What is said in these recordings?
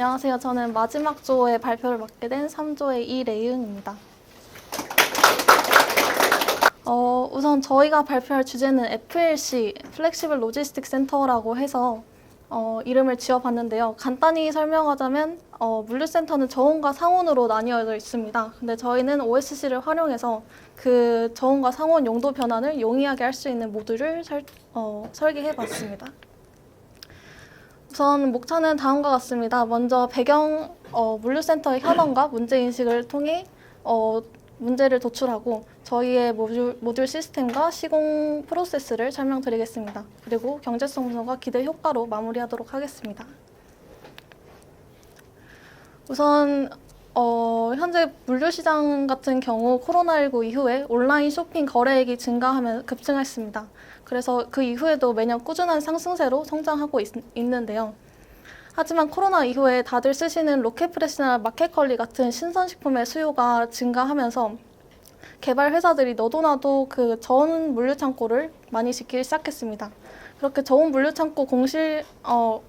안녕하세요. 저는 마지막 조의 발표를 맡게 된 3조의 이레이은입니다. 어, 우선 저희가 발표할 주제는 FLC, 플렉시블 로지스틱 센터라고 해서 어, 이름을 지어봤는데요. 간단히 설명하자면 어, 물류센터는 저온과 상온으로 나뉘어져 있습니다. 근데 저희는 OSC를 활용해서 그 저온과 상온 용도 변환을 용이하게 할 수 있는 모듈을 설, 어, 설계해봤습니다. 우선 목차는 다음과 같습니다. 먼저 배경 어, 물류센터의 현황과 문제 인식을 통해 어, 문제를 도출하고 저희의 모듈, 모듈 시스템과 시공 프로세스를 설명드리겠습니다. 그리고 경제성 분석과 기대 효과로 마무리하도록 하겠습니다. 우선 어, 현재 물류 시장 같은 경우 코로나19 이후에 온라인 쇼핑 거래액이 증가하면 급증했습니다. 그래서 그 이후에도 매년 꾸준한 상승세로 성장하고 있, 있는데요. 하지만 코로나 이후에 다들 쓰시는 로켓프레시나 마켓컬리 같은 신선식품의 수요가 증가하면서 개발 회사들이 너도나도 그 저온 물류 창고를 많이 짓기 시작했습니다. 그렇게 저온 물류 창고 공실 어,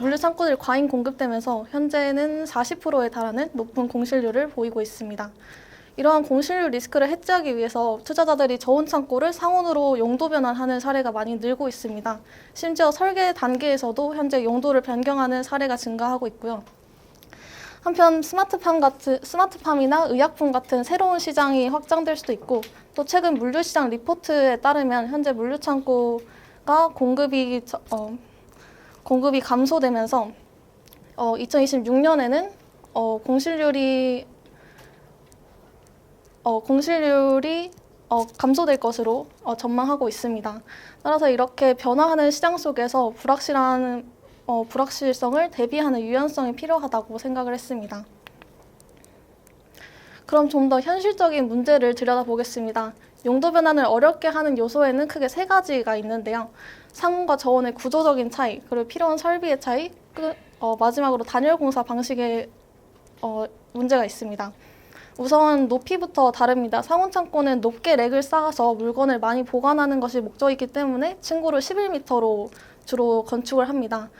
물류 창고들이 과잉 공급되면서 현재는 40%에 달하는 높은 공실률을 보이고 있습니다. 이러한 공실률 리스크를 해지하기 위해서 투자자들이 저온 창고를 상온으로 용도 변환하는 사례가 많이 늘고 있습니다. 심지어 설계 단계에서도 현재 용도를 변경하는 사례가 증가하고 있고요. 한편 스마트팜 같은 스마트팜이나 의약품 같은 새로운 시장이 확장될 수도 있고 또 최근 물류 시장 리포트에 따르면 현재 물류 창고가 공급이 저- 어, 공급이 감소되면서 어, 2026년에는 어, 공실률이 어, 공실률이 어, 감소될 것으로 어, 전망하고 있습니다. 따라서 이렇게 변화하는 시장 속에서 불확실한 어, 불확실성을 대비하는 유연성이 필요하다고 생각을 했습니다. 그럼 좀 더 현실적인 문제를 들여다보겠습니다. 용도 변환을 어렵게 하는 요소에는 크게 세 가지가 있는데요. 상온과 저온의 구조적인 차이, 그리고 필요한 설비의 차이, 그, 어, 마지막으로 단열 공사 방식의 어, 문제가 있습니다. 우선 높이부터 다릅니다. 상온 창고는 높게 렉을 쌓아서 물건을 많이 보관하는 것이 목적이기 때문에 층고를 11m로 주로 건축을 합니다.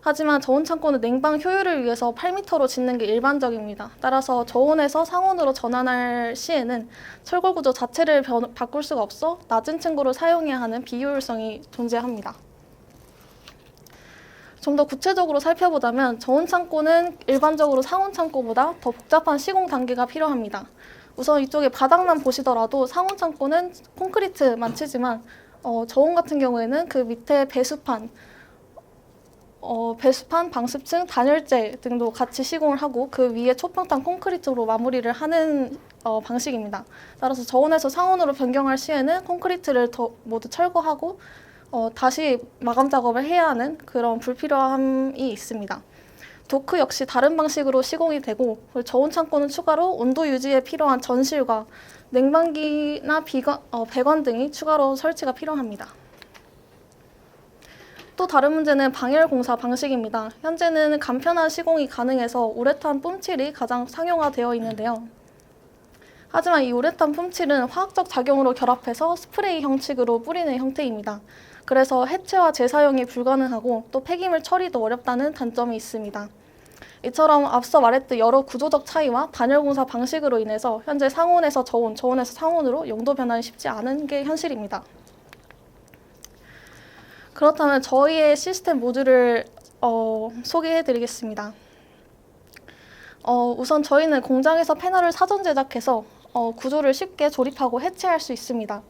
하지만 저온 창고는 냉방 효율을 위해서 8m로 짓는 게 일반적입니다. 따라서 저온에서 상온으로 전환할 시에는 철골 구조 자체를 변- 바꿀 수가 없어 낮은 층고를 사용해야 하는 비효율성이 존재합니다. 좀 더 구체적으로 살펴보자면 저온 창고는 일반적으로 상온 창고보다 더 복잡한 시공 단계가 필요합니다. 우선 이쪽에 바닥만 보시더라도 상온 창고는 콘크리트만 치지만 어, 저온 같은 경우에는 그 밑에 배수판, 어, 배수판, 방습층, 단열재 등도 같이 시공을 하고 그 위에 초평탄 콘크리트로 마무리를 하는 어, 방식입니다. 따라서 저온에서 상온으로 변경할 시에는 콘크리트를 더 모두 철거하고 어, 다시 마감 작업을 해야 하는 그런 불필요함이 있습니다. 도크 역시 다른 방식으로 시공이 되고 저온 창고는 추가로 온도 유지에 필요한 전실과 냉방기나 비건, 어, 배관 등이 추가로 설치가 필요합니다. 또 다른 문제는 방열 공사 방식입니다. 현재는 간편한 시공이 가능해서 우레탄 뿜칠이 가장 상용화되어 있는데요. 하지만 이 우레탄 뿜칠은 화학적 작용으로 결합해서 스프레이 형식으로 뿌리는 형태입니다. 그래서 해체와 재사용이 불가능하고 또 폐기물 처리도 어렵다는 단점이 있습니다. 이처럼 앞서 말했듯 여러 구조적 차이와 단열 공사 방식으로 인해서 현재 상온에서 저온, 저온에서 상온으로 용도 변환이 쉽지 않은 게 현실입니다. 그렇다면 저희의 시스템 모듈을 어, 소개해 드리겠습니다. 어, 우선 저희는 공장에서 패널을 사전 제작해서 어, 구조를 쉽게 조립하고 해체할 수 있습니다.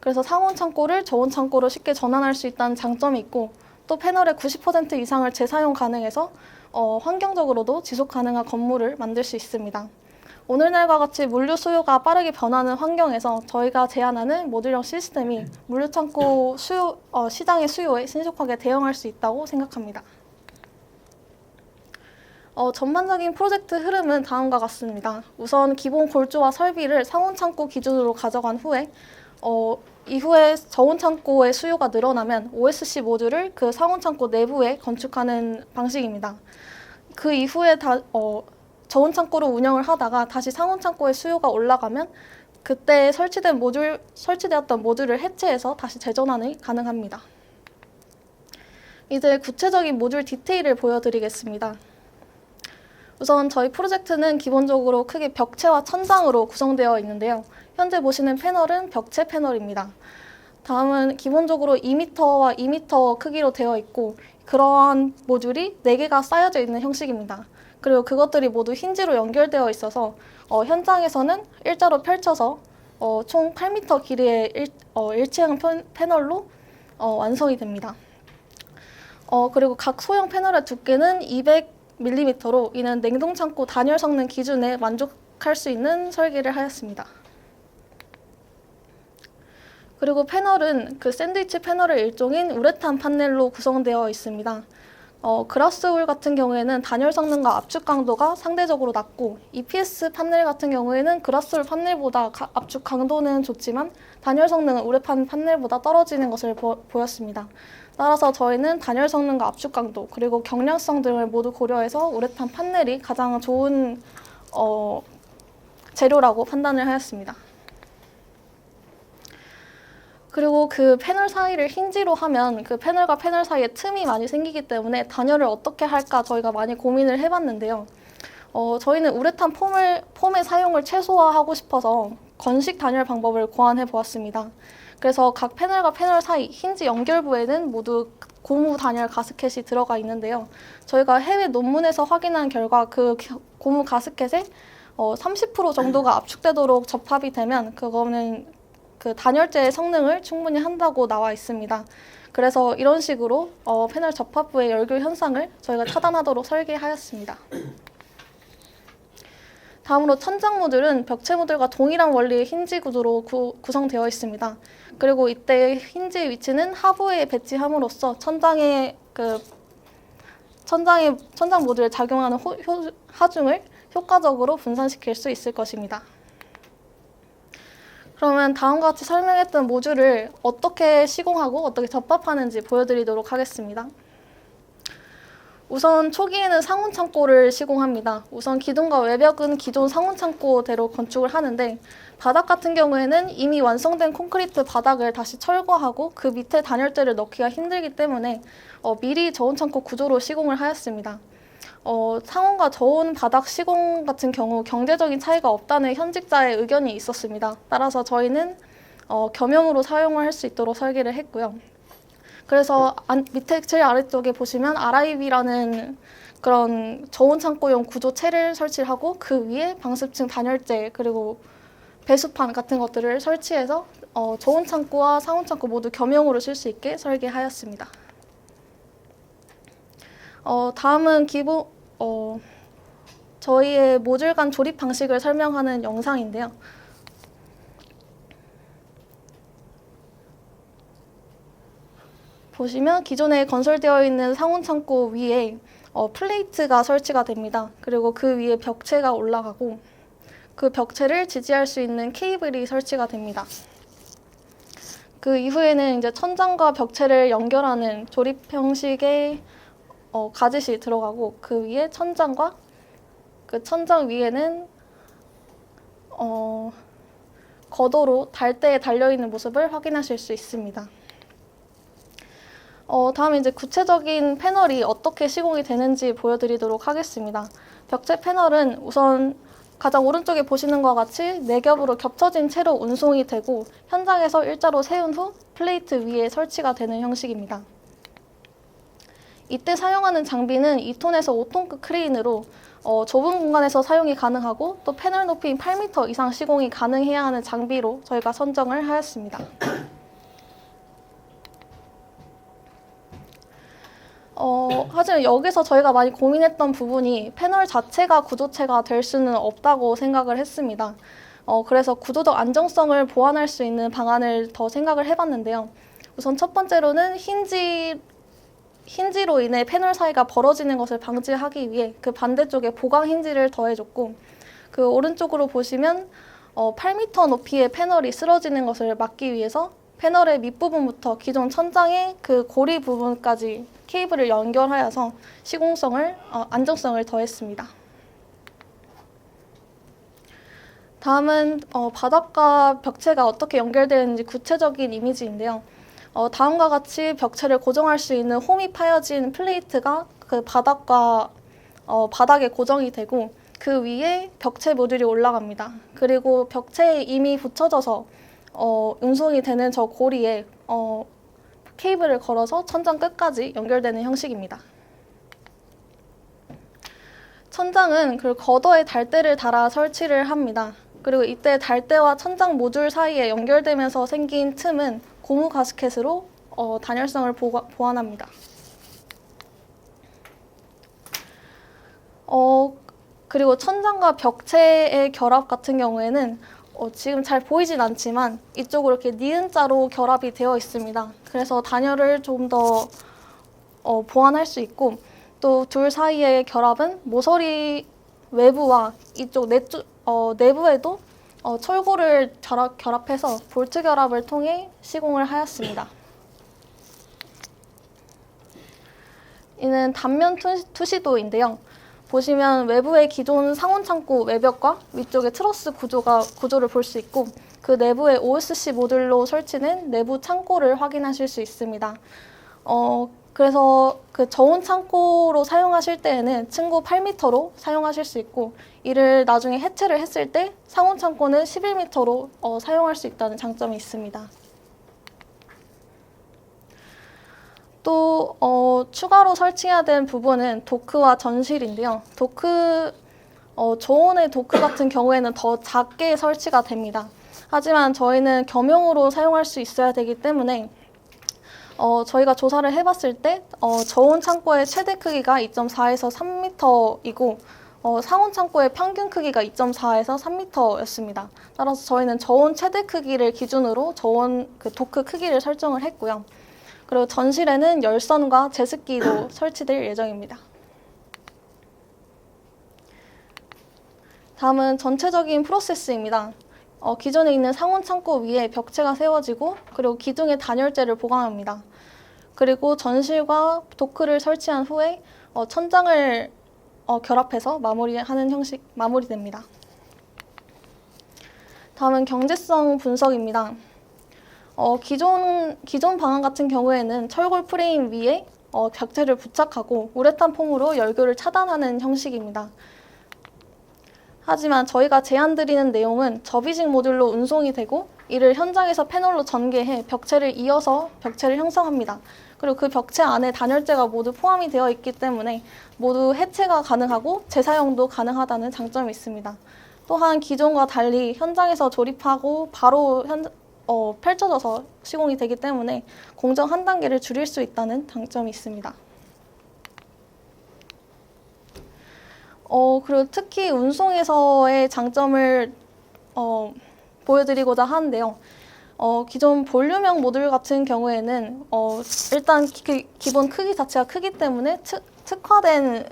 그래서 상온 창고를 저온 창고로 쉽게 전환할 수 있다는 장점이 있고 또 패널의 90% 이상을 재사용 가능해서 어, 환경적으로도 지속 가능한 건물을 만들 수 있습니다. 오늘날과 같이 물류 수요가 빠르게 변하는 환경에서 저희가 제안하는 모듈형 시스템이 물류 창고 수요, 어, 시장의 수요에 신속하게 대응할 수 있다고 생각합니다. 어, 전반적인 프로젝트 흐름은 다음과 같습니다. 우선 기본 골조와 설비를 상온 창고 기준으로 가져간 후에 어, 이후에 저온 창고의 수요가 늘어나면 OSC 모듈을 그 상온 창고 내부에 건축하는 방식입니다. 그 이후에 다 어, 저온 창고로 운영을 하다가 다시 상온 창고의 수요가 올라가면 그때 설치된 모듈 설치되었던 모듈을 해체해서 다시 재전환이 가능합니다. 이제 구체적인 모듈 디테일을 보여드리겠습니다. 우선 저희 프로젝트는 기본적으로 크게 벽체와 천장으로 구성되어 있는데요. 현재 보시는 패널은 벽체 패널입니다. 다음은 기본적으로 2m와 2m 크기로 되어 있고 그러한 모듈이 4개가 쌓여져 있는 형식입니다. 그리고 그것들이 모두 힌지로 연결되어 있어서 어, 현장에서는 일자로 펼쳐서 어, 총 8m 길이의 일, 어, 일체형 편- 패널로 어, 완성이 됩니다. 어, 그리고 각 소형 패널의 두께는 200mm로 이는 냉동 창고 단열 성능 기준에 만족할 수 있는 설계를 하였습니다. 그리고 패널은 그 샌드위치 패널의 일종인 우레탄 판넬로 구성되어 있습니다. 어, 그라스울 같은 경우에는 단열 성능과 압축 강도가 상대적으로 낮고 EPS 판넬 같은 경우에는 그라스울 판넬보다 가- 압축 강도는 좋지만 단열 성능은 우레탄 판넬보다 떨어지는 것을 보, 보였습니다. 따라서 저희는 단열 성능과 압축 강도 그리고 경량성 등을 모두 고려해서 우레탄 판넬이 가장 좋은 어, 재료라고 판단을 하였습니다. 그리고 그 패널 사이를 힌지로 하면 그 패널과 패널 사이에 틈이 많이 생기기 때문에 단열을 어떻게 할까 저희가 많이 고민을 해봤는데요. 어, 저희는 우레탄 폼을, 폼의 사용을 최소화하고 싶어서 건식 단열 방법을 고안해 보았습니다. 그래서 각 패널과 패널 사이 힌지 연결부에는 모두 고무 단열 가스켓이 들어가 있는데요. 저희가 해외 논문에서 확인한 결과 그 겨- 고무 가스켓에 어, 30% 정도가 압축되도록 접합이 되면 그거는 그 단열재의 성능을 충분히 한다고 나와 있습니다. 그래서 이런 식으로 어, 패널 접합부의 열교 현상을 저희가 차단하도록 설계하였습니다. 다음으로 천장 모듈은 벽체 모듈과 동일한 원리의 힌지 구조로 구, 구성되어 있습니다. 그리고 이때 힌지의 위치는 하부에 배치함으로써 천장의 그 천장의 천장 모듈에 작용하는 호, 효, 하중을 효과적으로 분산시킬 수 있을 것입니다. 그러면 다음과 같이 설명했던 모듈을 어떻게 시공하고 어떻게 접합하는지 보여드리도록 하겠습니다. 우선 초기에는 상온 창고를 시공합니다. 우선 기둥과 외벽은 기존 상온 창고대로 건축을 하는데 바닥 같은 경우에는 이미 완성된 콘크리트 바닥을 다시 철거하고 그 밑에 단열재를 넣기가 힘들기 때문에 어, 미리 저온 창고 구조로 시공을 하였습니다. 어, 상온과 저온 바닥 시공 같은 경우 경제적인 차이가 없다는 현직자의 의견이 있었습니다. 따라서 저희는 어, 겸용으로 사용을 할 수 있도록 설계를 했고요. 그래서 안, 밑에 제일 아래쪽에 보시면 RIB라는 그런 저온 창고용 구조체를 설치를 하고 그 위에 방습층 단열재 그리고 배수판 같은 것들을 설치해서 어, 저온 창고와 상온 창고 모두 겸용으로 쓸 수 있게 설계하였습니다. 어, 다음은 기본 어, 저희의 모듈 간 조립 방식을 설명하는 영상인데요. 보시면 기존에 건설되어 있는 상온 창고 위에 어, 플레이트가 설치가 됩니다. 그리고 그 위에 벽체가 올라가고 그 벽체를 지지할 수 있는 케이블이 설치가 됩니다. 그 이후에는 이제 천장과 벽체를 연결하는 조립 형식의 어, 가짓이 들어가고 그 위에 천장과 그 천장 위에는 어, 거도로 달대에 달려 있는 모습을 확인하실 수 있습니다. 어, 다음에 이제 구체적인 패널이 어떻게 시공이 되는지 보여드리도록 하겠습니다. 벽체 패널은 우선 가장 오른쪽에 보시는 것과 같이 네 겹으로 겹쳐진 채로 운송이 되고 현장에서 일자로 세운 후 플레이트 위에 설치가 되는 형식입니다. 이때 사용하는 장비는 2톤에서 5톤급 크레인으로 어, 좁은 공간에서 사용이 가능하고 또 패널 높이인 8m 이상 시공이 가능해야 하는 장비로 저희가 선정을 하였습니다. 어, 하지만 여기서 저희가 많이 고민했던 부분이 패널 자체가 구조체가 될 수는 없다고 생각을 했습니다. 어, 그래서 구조적 안정성을 보완할 수 있는 방안을 더 생각을 해봤는데요. 우선 첫 번째로는 힌지 힌지로 인해 패널 사이가 벌어지는 것을 방지하기 위해 그 반대쪽에 보강 힌지를 더해줬고 그 오른쪽으로 보시면 어, 8m 높이의 패널이 쓰러지는 것을 막기 위해서 패널의 밑부분부터 기존 천장의 그 고리 부분까지 케이블을 연결하여서 시공성을 어, 안정성을 더했습니다. 다음은 어, 바닥과 벽체가 어떻게 연결되는지 구체적인 이미지인데요. 어, 다음과 같이 벽체를 고정할 수 있는 홈이 파여진 플레이트가 그 바닥과 어, 바닥에 고정이 되고 그 위에 벽체 모듈이 올라갑니다. 그리고 벽체에 이미 붙여져서 어, 운송이 되는 저 고리에 어, 케이블을 걸어서 천장 끝까지 연결되는 형식입니다. 천장은 그 걷어에 달대를 달아 설치를 합니다. 그리고 이때 달대와 천장 모듈 사이에 연결되면서 생긴 틈은 고무 가스켓으로 어, 단열성을 보완합니다. 어, 그리고 천장과 벽체의 결합 같은 경우에는 어, 지금 잘 보이진 않지만 이쪽으로 이렇게 니은자로 결합이 되어 있습니다. 그래서 단열을 좀더 어, 보완할 수 있고 또 둘 사이의 결합은 모서리 외부와 이쪽 내주, 어, 내부에도 어, 철골을 결합, 결합해서 볼트 결합을 통해 시공을 하였습니다. 이는 단면 투- 투시 도인데요. 보시면 외부의 기존 상온 창고 외벽과 위쪽의 트러스 구조가 구조를 볼 수 있고 그 내부에 OSC 모듈로 설치된 내부 창고를 확인하실 수 있습니다. 어, 그래서 그 저온 창고로 사용하실 때에는 층고 8m로 사용하실 수 있고 이를 나중에 해체를 했을 때 상온 창고는 11m로 어, 사용할 수 있다는 장점이 있습니다. 또 어, 추가로 설치해야 되는 부분은 도크와 전실인데요. 도크 어, 저온의 도크 같은 경우에는 더 작게 설치가 됩니다. 하지만 저희는 겸용으로 사용할 수 있어야 되기 때문에 어, 저희가 조사를 해봤을 때 어, 저온 창고의 최대 크기가 2.4에서 3m이고 어, 상온 창고의 평균 크기가 2.4에서 3m였습니다. 따라서 저희는 저온 최대 크기를 기준으로 저온 그 도크 크기를 설정을 했고요. 그리고 전실에는 열선과 제습기도 설치될 예정입니다. 다음은 전체적인 프로세스입니다. 어, 기존에 있는 상온 창고 위에 벽체가 세워지고 그리고 기둥에 단열재를 보강합니다. 그리고 전실과 도크를 설치한 후에 어, 천장을 어, 결합해서 마무리하는 형식 마무리됩니다. 다음은 경제성 분석입니다. 어, 기존 기존 방안 같은 경우에는 철골 프레임 위에 어, 벽체를 부착하고 우레탄 폼으로 열교를 차단하는 형식입니다. 하지만 저희가 제안드리는 내용은 접이식 모듈로 운송이 되고 이를 현장에서 패널로 전개해 벽체를 이어서 벽체를 형성합니다. 그리고 그 벽체 안에 단열재가 모두 포함이 되어 있기 때문에 모두 해체가 가능하고 재사용도 가능하다는 장점이 있습니다. 또한 기존과 달리 현장에서 조립하고 바로 현, 어, 펼쳐져서 시공이 되기 때문에 공정 한 단계를 줄일 수 있다는 장점이 있습니다. 어, 그리고 특히 운송에서의 장점을 어, 보여드리고자 하는데요. 어, 기존 볼륨형 모듈 같은 경우에는 어, 일단 기, 기본 크기 자체가 크기 때문에 특, 특화된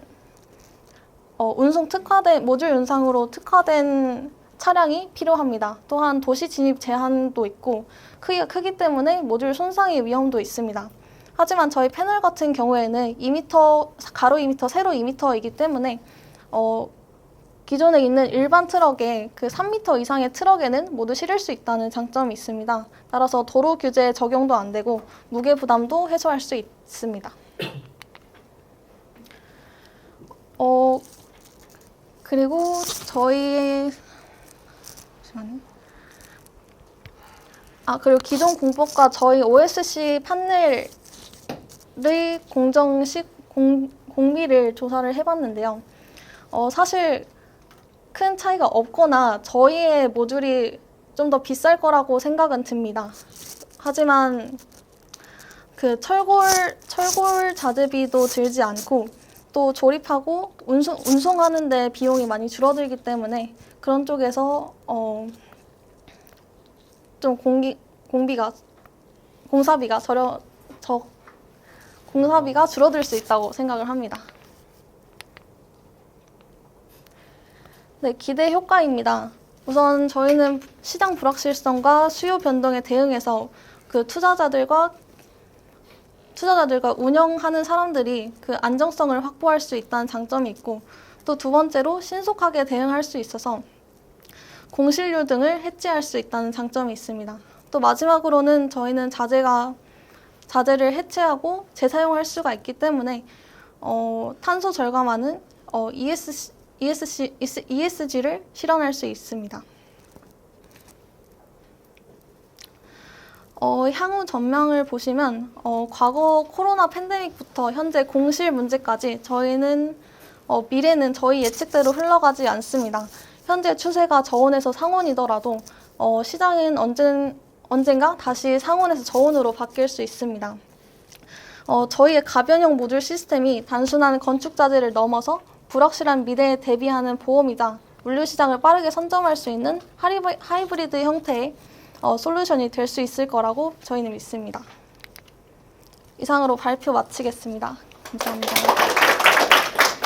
어, 운송 특화된 모듈 윤상으로 특화된 차량이 필요합니다. 또한 도시 진입 제한도 있고 크기가 크기 때문에 모듈 손상의 위험도 있습니다. 하지만 저희 패널 같은 경우에는 2m 가로 2m, 세로 2m이기 때문에 어, 기존에 있는 일반 트럭에 그 3m 이상의 트럭에는 모두 실을 수 있다는 장점이 있습니다. 따라서 도로 규제에 적용도 안 되고 무게 부담도 해소할 수 있습니다. 어, 그리고 저희의. 아, 그리고 기존 공법과 저희 OSC 판넬의 공정식 공, 공비를 조사를 해봤는데요. 어, 사실 큰 차이가 없거나 저희의 모듈이 좀 더 비쌀 거라고 생각은 듭니다. 하지만 그 철골 철골 자재비도 들지 않고 또 조립하고 운송 운송하는데 비용이 많이 줄어들기 때문에 그런 쪽에서 어, 좀 공기 공비가 공사비가 저렴 저 공사비가 줄어들 수 있다고 생각을 합니다. 네, 기대 효과입니다. 우선 저희는 시장 불확실성과 수요 변동에 대응해서 그 투자자들과 투자자들과 운영하는 사람들이 그 안정성을 확보할 수 있다는 장점이 있고 또 두 번째로 신속하게 대응할 수 있어서 공실률 등을 해지할 수 있다는 장점이 있습니다. 또 마지막으로는 저희는 자재가 자재를 해체하고 재사용할 수가 있기 때문에 어, 탄소 절감하는 어, ESC, ESC, ESG를 실현할 수 있습니다. 어, 향후 전망을 보시면 어, 과거 코로나 팬데믹부터 현재 공실 문제까지 저희는 어, 미래는 저희 예측대로 흘러가지 않습니다. 현재 추세가 저온에서 상온이더라도 어, 시장은 언젠, 언젠가 다시 상온에서 저온으로 바뀔 수 있습니다. 어, 저희의 가변형 모듈 시스템이 단순한 건축 자재를 넘어서 불확실한 미래에 대비하는 보험이자 물류 시장을 빠르게 선점할 수 있는 하이브- 하이브리드 형태의 어, 솔루션이 될 수 있을 거라고 저희는 믿습니다. 이상으로 발표 마치겠습니다. 감사합니다.